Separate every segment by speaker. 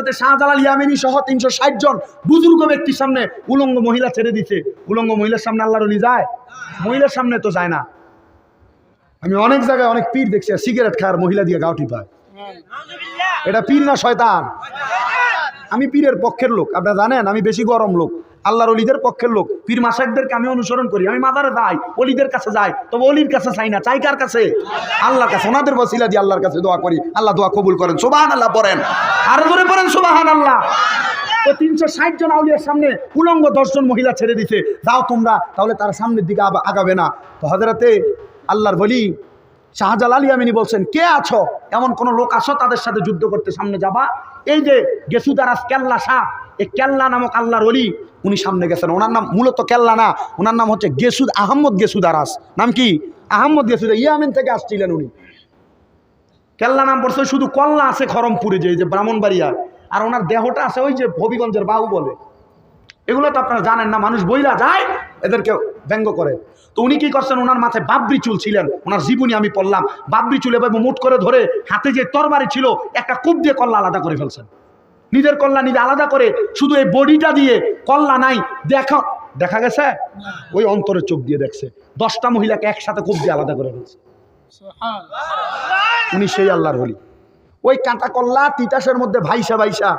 Speaker 1: একটাতে শাহজালাল ইয়ামিনী সহ তিনশো ষাট জন বুজুর্গ ব্যক্তির সামনে উলঙ্গ মহিলা ছেড়ে দিছে। উলঙ্গ মহিলার সামনে আল্লাহর অলি যায়? মহিলার সামনে তো যায় না। আমি অনেক জায়গায় অনেক পীর দেখছি সিগারেট খায় মহিলা দিয়ে গাউটি পায়। এটা পীর না শয়তান? আমি পীরের পক্ষের লোক, আপনারা জানেন, আমি বেশি গরম লোক। আল্লাহর অলিদের পক্ষের লোক। পীর মাসাকদেরকে আমি অনুসরণ করি। আমি মাদারে যাই, অলিদের কাছে যাই, তবে অলির কাছে চাই না, চাই কার কাছে? আল্লাহর কাছে, ওনাদের বসিলা দিয়ে আল্লাহর কাছে দোয়া করি। আল্লাহ দোয়া কবুল করেন। সোবাহান আল্লাহ পড়েন। আরও ধরে পড়েন সোবাহান আল্লাহ তো তিনশো ষাট জন আউলিয়ার সামনে উলঙ্গ দশজন মহিলা ছেড়ে দিছে। যাও তোমরা, তাহলে তারা সামনের দিকে আগাবে না। তো হজরতে আল্লাহর বলি শাহজালাল ইয়ামিনী বলছেন, কে আছো? এমন কোন লোক আছো তাদের সাথে যুদ্ধ করতে সামনে যাবা? এই যে গেসুদারাস কেল্লা শাহ এই কেল্লা নামক আল্লাহর অলি উনি সামনে গেছেন। ওনার নাম মূলত কেল্লা না, ওনার নাম হচ্ছে গেসুদ, আহম্মদ গেসুদারাস। নাম কি? আহম্মদ গেসুদা, ইয়ামিন থেকে আসছিলেন উনি। কেল্লা নাম পড়ছে শুধু কল্লা আছে খরমপুরে যে ব্রাহ্মণবাড়িয়া আর ওনার দেহটা আছে ওই যে হবিগঞ্জের বাহু বলে। এগুলো তো আপনারা জানেন না, মানুষ বইলা যায় এদেরকে ব্যঙ্গ করে। তো উনি কি করছেন? ওনার মাথায় বাবরি চুল ছিলেন। ওনার জীবনী আমি পড়লাম। বাবরি চুল এবার মুট করে ধরে হাতে যে তরবারি ছিল, একটা কূপ দিয়ে কল্লা আলাদা করে ফেলছেন। নিজের কল্লা নিজে আলাদা করে শুধু এই বডিটা দিয়ে কল্লা নাই, দেখা দেখা গেছে? ওই অন্তরের চোখ দিয়ে দেখছে। দশটা মহিলাকে একসাথে কূপ দিয়ে আলাদা করে ফেলছে। উনি সেই আল্লাহর হলি ওই কাঁটা কল্লা তিতাসের মধ্যে ভাইসা ভাইসা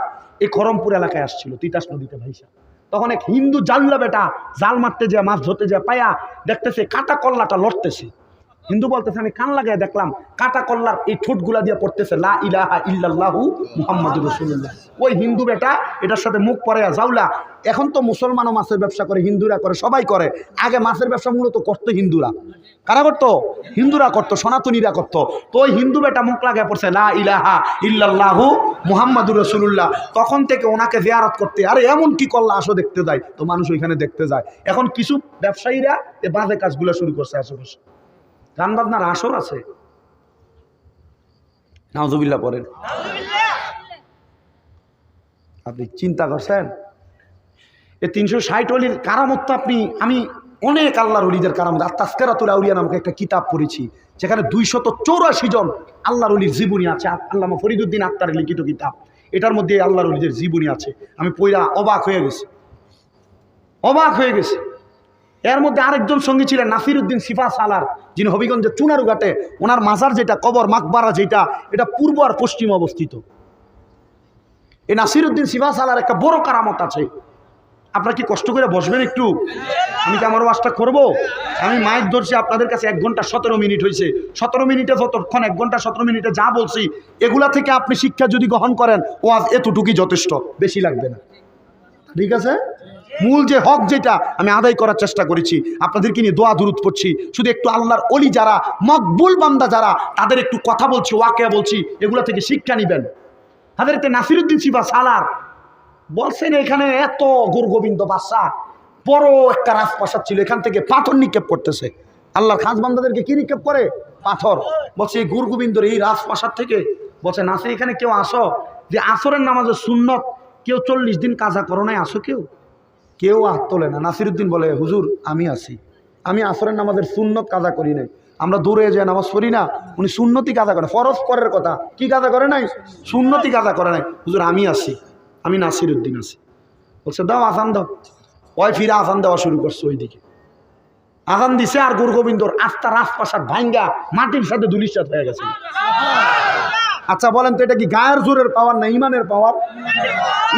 Speaker 1: এই খরমপুর এলাকায় আসছিল, তিতাস নদীতে ভাইসা। তখন এক হিন্দু জানলা বেটা জাল মারতে যায়, মাছ ধরতে যে পায়া দেখতেছে কাঁটা কল্লাটা লড়তেছে। হিন্দু বলতেছে, আমি কান লাগায় দেখলাম কাঁটা কল্লার এই ঠোঁটগুলা দিয়ে পড়তেছে, লা ইলাহা ইল্লাল্লাহু মুহাম্মাদুর রাসূলুল্লাহ। ওই হিন্দু বেটা, এটার সাথে মুখ পরে যাওলা। এখন তো মুসলমানও মাছের ব্যবসা করে, হিন্দুরা করে, সবাই করে। আগে মাছের ব্যবসা মূলত করতো হিন্দুরা। কারা করতো? হিন্দুরা করতো, সনাতনীরা করতো। তো ওই হিন্দু বেটা মুখ লাগায় পড়ছে, লা ইলাহা ইল্লাল্লাহু মুহাম্মাদুর রাসূলুল্লাহ। তখন থেকে ওনাকে জেয়ারত করতে, আরে এমন কি করলা, আসো দেখতে যায় তো মানুষ ওইখানে দেখতে যায়। এখন কিছু ব্যবসায়ীরা এ বাজে কাজগুলো শুরু করছে আশেপাশে গান বাজনার আসর আছে। নাউজুবিল্লাহ পড়েন। আপনি চিন্তা করছেন? এ তিনশো ষাট অলির কারামত আপনি, আমি অনেক আল্লাহর অলিদের কারামত, আর তাস্কারাতুল আউলিয়া নামক একটা কিতাব পড়েছি, যেখানে দুইশত চৌরাশি জন আল্লাহর অলির জীবনী আছে আল্লামা ফরিদুদ্দিন আত্মারের লিখিত কিতাব। এটার মধ্যে আল্লাহর অলিদের জীবনী আছে। আমি পইরা অবাক হয়ে গেছি। অবাক হয়ে গেছে। এর মধ্যে আরেকজন সঙ্গী ছিলেন নাসিরুদ্দিন সিফা সালার, যিনি হবিগঞ্জের চুনারু ঘাটে ওনার মাজার যেটা, কবর মাকবারা যেটা, এটা পূর্ব আর পশ্চিম অবস্থিত। এই নাসিরুদ্দিন সিফা সালার একটা বড় কারামত আছে। আপনারা কি কষ্ট করে বসবেন একটু? আমি কি আমার ওয়াজটা করব? আমি মাইক ধরছি, আপনাদের কাছে এক ঘণ্টা সতেরো মিনিট হয়েছে। সতেরো মিনিটে যতক্ষণ, এক ঘণ্টা সতেরো মিনিটে যা বলছি, এগুলা থেকে আপনি শিক্ষা যদি গ্রহণ করেন, ওয়াজ এতটুকুই যথেষ্ট, বেশি লাগবে না। ঠিক আছে? মূল যে হক যেটা আমি আদায় করার চেষ্টা করেছি, আপনাদেরকে নিয়ে দোয়া দূরত পড়ছি। শুধু একটু আল্লাহর অলি যারা, মকবুল বান্দা যারা, তাদের একটু কথা বলছি ওয়াকে বলছি, এগুলো থেকে শিক্ষা নেবেন। হাজারিতে নাসিরুদ্দিন শিবা সালার বলছেন এখানে এত গুরু গোবিন্দ বাদশাহ, বড় একটা রাজপ্রাসাদ ছিল, এখান থেকে পাথর নিক্ষেপ করতেছে। আল্লাহর খাস বান্দাদেরকে কি নিক্ষেপ করে? পাথর। বলছে এই গুরু গোবিন্দর এই রাজপ্রাসাদ থেকে, বলছে নাসে এখানে কেউ আসো, যে আসরের নামাজের সুন্নত, কেউ চল্লিশ দিন কাজা করো নাই, আসো কেউ? কেউ হাত তোলে না। নাসিরুদ্দিন বলে, হুজুর, আমি আছি। আমি আসরের নামাজের সুন্নত কাজা করি নাই। আমরা দূরে যে নামাজ পড়ি না, উনি সুন্নতি কাজা করে। ফরজ পরের কথা। কি কাজা করে নাই? সুন্নতি কাজা করে নাই। হুজুর, আমি আছি। আমি নাসিরুদ্দিন আছি। বলছে, দাও আসান দাও। ওই ফিরে আসান দেওয়া শুরু করছে ওইদিকে। আসান দিছে আর গুরু গোবিন্দর আস্তা রাজপ্রাসাদ ভাঙ্গা মাটির সাথে দুলিশাত হয়ে গেছে। আচ্ছা বলেন তো, এটা কি গায়ের জোরের পাওয়ার না ইমানের পাওয়ার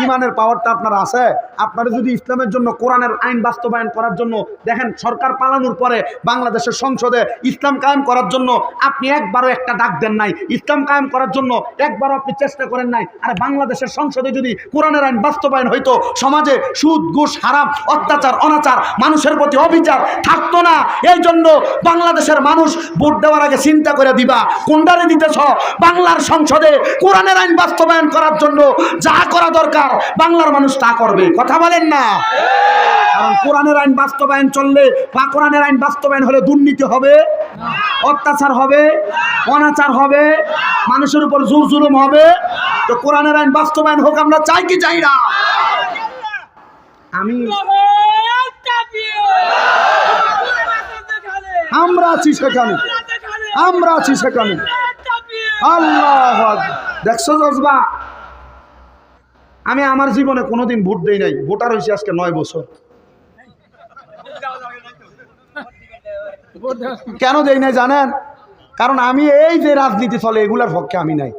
Speaker 1: ইমানের পাওয়ারটা আপনার আছে। আপনারা যদি ইসলামের জন্য কোরআনের আইন বাস্তবায়ন করার জন্য দেখেন, সরকার পালানোর পরে বাংলাদেশের সংসদে ইসলাম কায়েম করার জন্য আপনি একবারও একটা ডাক দেন নাই। ইসলাম কায়েম করার জন্য একবারও আপনি চেষ্টা করেন নাই। আরে, বাংলাদেশের সংসদে যদি কোরআনের আইন বাস্তবায়ন হইতো, সমাজে সুদ, ঘুষ, হারাম, অত্যাচার, অনাচার, মানুষের প্রতি অবিচার থাকতো না। এই জন্য বাংলাদেশের মানুষ ভোট দেওয়ার আগে চিন্তা করে দিবা কোনটারে দিতেছ? বাংলার সংসদে কোরআনের আইন বাস্তবায়ন করার জন্য যা করা দরকার, বাংলার মানুষ তা করবে। কথা বলেন না। কারণ কোরআনের আইন বাস্তবায়ন চললে বা কোরআনের আইন বাস্তবায়ন হলে দুর্নীতি হবে, অত্যাচার হবে, অনাচার হবে, মানুষের উপর জোর জুলুম হবে। তো কোরআনের আইন বাস্তবায়ন হোক, আমরা চাই কি চাই না? আমি আমরা আছি সেখানে। আমরা আছি সেখানে। আল্লাহ দেখছ জজবা? আমি আমার জীবনে কোনোদিন ভোট দেই নাই। ভোটার হয়েছি আজকে নয় বছর। কেন দেই নাই জানেন? কারণ আমি এই যে রাজনীতি চলে, এগুলার পক্ষে আমি নাই।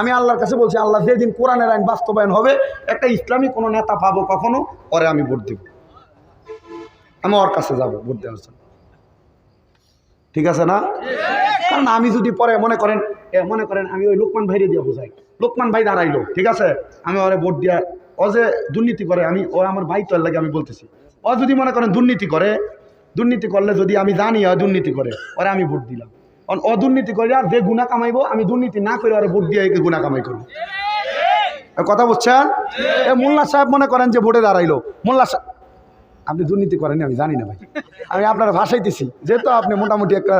Speaker 1: আমি আল্লাহর কাছে বলছি, আল্লাহ যেদিন কোরআনের আইন বাস্তবায়ন হবে, একটা ইসলামী কোনো নেতা পাবো কখনো, পরে আমি ভোট দেব। আমি ওর কাছে যাব ভোট দেওয়ার জন্য। ঠিক আছে না? কারণ আমি যদি পরে মনে করেন মনে করেন আমি ওই লোকমান ভাইরে দিয়ে বোঝাই। লোকমান ভাই দাঁড়াইলো, ঠিক আছে? আমি ওরে ভোট দিয়া, ও যে দুর্নীতি করে, আমি, ও আমার ভাই তো লাগে আমি বলতেছি। ও যদি মনে করেন দুর্নীতি করে, দুর্নীতি করলে যদি আমি জানি ও দুর্নীতি করে, ওরে আমি ভোট দিলাম। কারণ দুর্নীতি করে আর যে গুণা কামাইবো, আমি দুর্নীতি না করে ওরে ভোট দিয়ে গুণা কামাই করব। কথা বলছেন এ, মোল্লা সাহেব মনে করেন যে ভোটে দাঁড়াইলো। মোল্লা সাহেব আপনি দুর্নীতি করেননি আমি জানি না ভাই। আমি আপনার ভাষাইতেছি। যেহেতু আপনি মোটামুটি একটা,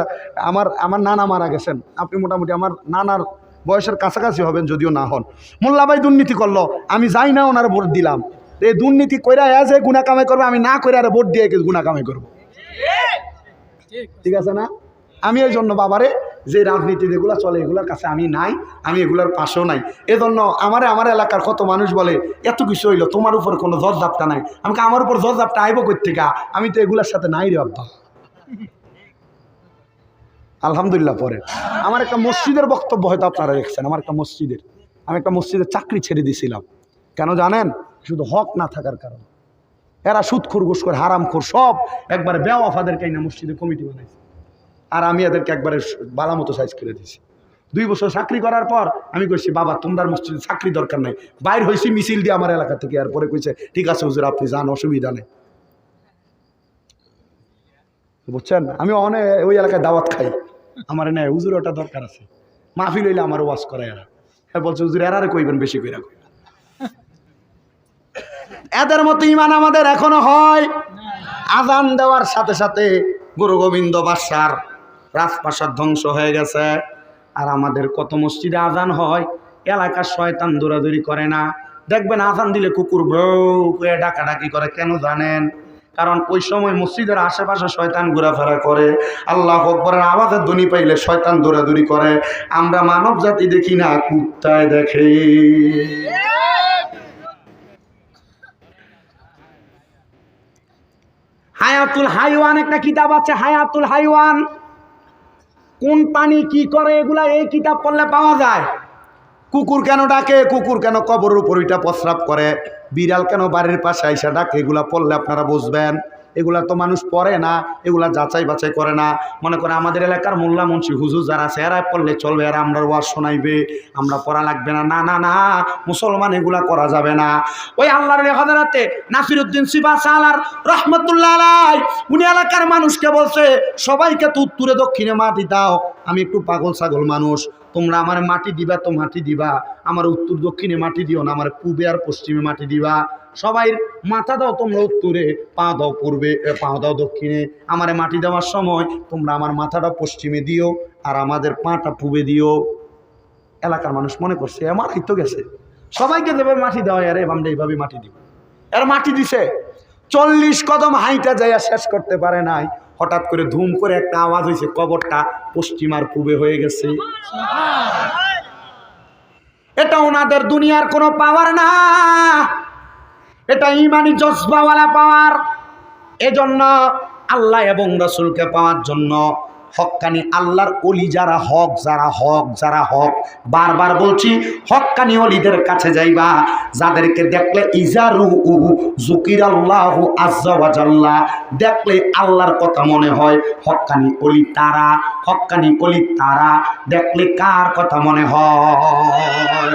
Speaker 1: আমার আমার নানা মারা গেছেন। আপনি মোটামুটি আমার নানার বয়সের কাছাকাছি হবেন যদিও না হন। মোল্লা ভাই দুর্নীতি করল, আমি যাই না ওনার ভোট দিলাম। এই দুর্নীতি কইরা আছে গুণা কামাই করব, আমি না করে আর ভোট দিয়ে গুণা কামাই করব? ঠিক আছে না? আমি এই জন্য বাবারে যে রাজনীতি যেগুলো চলে এগুলোর কাছে আমি নাই, আমি এগুলোর পাশেও নাই। এজন্য আমারে আমার এলাকার কত মানুষ বলে, এত কিছু হইল, তোমার উপর কোনো জজদাপটা নাই। আমাকে আমার উপর জজদাপটা আইব থেকে আমি তো এগুলোর সাথে নাই রে আব্বা আলহামদুলিল্লাহ পরে। আমার একটা মসজিদের বক্তব্য হয়তো আপনারা দেখছেন, আমার একটা মসজিদের। আমি একটা মসজিদের চাকরি ছেড়ে দিয়েছিলাম কেন জানেন? শুধু হক না থাকার কারণে। এরা সুদখুর, ঘুষখোর, হারামখোর, সব একবারে বেওয়াফাদেরকে না মসজিদে কমিটি বানাইছে। আর আমি এদেরকে একবারে বালা মতো সাইজ করে দিয়েছি। দুই বছর চাকরি করার পর আমি কইছি, বাবা তোমার মসজিদে চাকরি দরকার নাই। বাইর হয়েছি মিছিল দিয়ে আমার এলাকা থেকে। আর পরে কইছে, ঠিক আছে হুজুর, আপনি যান, অসুবিধা নেই। বুঝছেন? আমি অনেক ওই এলাকায় দাওয়াত খাই। আমার নেই হুজুর, ওটা দরকার আছে। মাহফিল হইলে আমার ওয়াজ করে এরা। হ্যাঁ বলছে, হুজুর, এরারে কইবেন, বেশি কইরা এদের মতো ইমান আমাদের এখনও হয়। আজান দেওয়ার সাথে সাথে গুরু গোবিন্দ বাসার রাজপ্রাসাদ ধ্বংস হয়ে গেছে। আর আমাদের কত মসজিদে আজান হয়, এলাকার শয়তান দৌড়াদৌড়ি করে না। দেখবেন আজান দিলে কুকুর বউ করে ডাকাডাকি করে, কেন জানেন? কারণ ওই সময় মসজিদের আশেপাশে শয়তান ঘোরাফেরা করে। আল্লাহ আকবরের আওয়াজের ধ্বনি পাইলে শয়তান দৌড়াদৌড়ি করে। আমরা মানব জাতি দেখি না, কুত্তায় দেখে। হায়াতুল হাইওয়ান একটা কিতাব আছে, হায়াতুল হাইওয়ান। কোন পানি কি করে এগুলা এই কিতাব পড়লে পাওয়া যায়? কুকুর কেন ডাকে? কুকুর কেন কবরের উপর ওইটা প্রস্রাব করে? বিড়াল কেন বাড়ির পাশে আইসা ডাকে? এগুলা পড়লে আপনারা বুঝবেন। এগুলা তো মানুষ পড়ে না, এগুলা যাচাই বাছাই করে না। মনে করে আমাদের এলাকার মোল্লা মুন্সি হুজুর যারা আছে, এরা পড়লে চলবে, এরা আমরা ওয়াজ শোনাইবে, আমরা পড়া লাগবে না। না না না, মুসলমান এগুলা করা যাবে না। ওই আল্লাহর হাজারাতে নাসিরুদ্দিন সিবা সালার রহমতুল্লাহ আলাই উনি এলাকার মানুষকে বলছে, সবাইকে তো উত্তরে দক্ষিণে মাটি দাও, আমি একটু পাগল ছাগল মানুষ, তোমরা আমার মাটি দিবা তো মাটি দিবা, আমার উত্তর দক্ষিণে মাটি দিও না, আমার পূবে আর পশ্চিমে মাটি দিবা। সবাই মাথা দাও তোমরা উত্তরে, পা দাও পূর্বে পা দাও দক্ষিণে। আমারে মাটি দেওয়ার সময় তোমরা আমার মাথাটা পশ্চিমে দিও আর আমাদের পাটা পূবে দিও। এলাকার মানুষ মনে করছে আমার তো গেছে। সবাইকে দেবে মাটি দেওয়া আরে, আমরা এইভাবে মাটি দিব। এর মাটি দিছে। চল্লিশ কদম হাইটা যাইয়া শেষ করতে পারে নাই। হঠাৎ করে ধুম করে একটা আওয়াজ হয়েছে কবরটা পশ্চিমার পূবে হয়ে গেছে। এটা ওনাদের দুনিয়ার কোনো পাওয়ার না। এটা ইমানি জজবাওয়ালা পাওয়ার। এজন্য আল্লাহ এবং রসুলকে পাওয়ার জন্য হক্কানি আল্লাহর অলি যারা হক যারা হক যারা হক, বারবার বলছি, হক্কানি অলিদের কাছে যাইবা, যাদেরকে দেখলে ইজারু উহু জুকির আল্লাহ আজ্লাহ দেখলে আল্লাহর কথা মনে হয়, হক্কানি অলি তারা, হক্কানি অলি তারা, দেখলে কার কথা মনে হয়?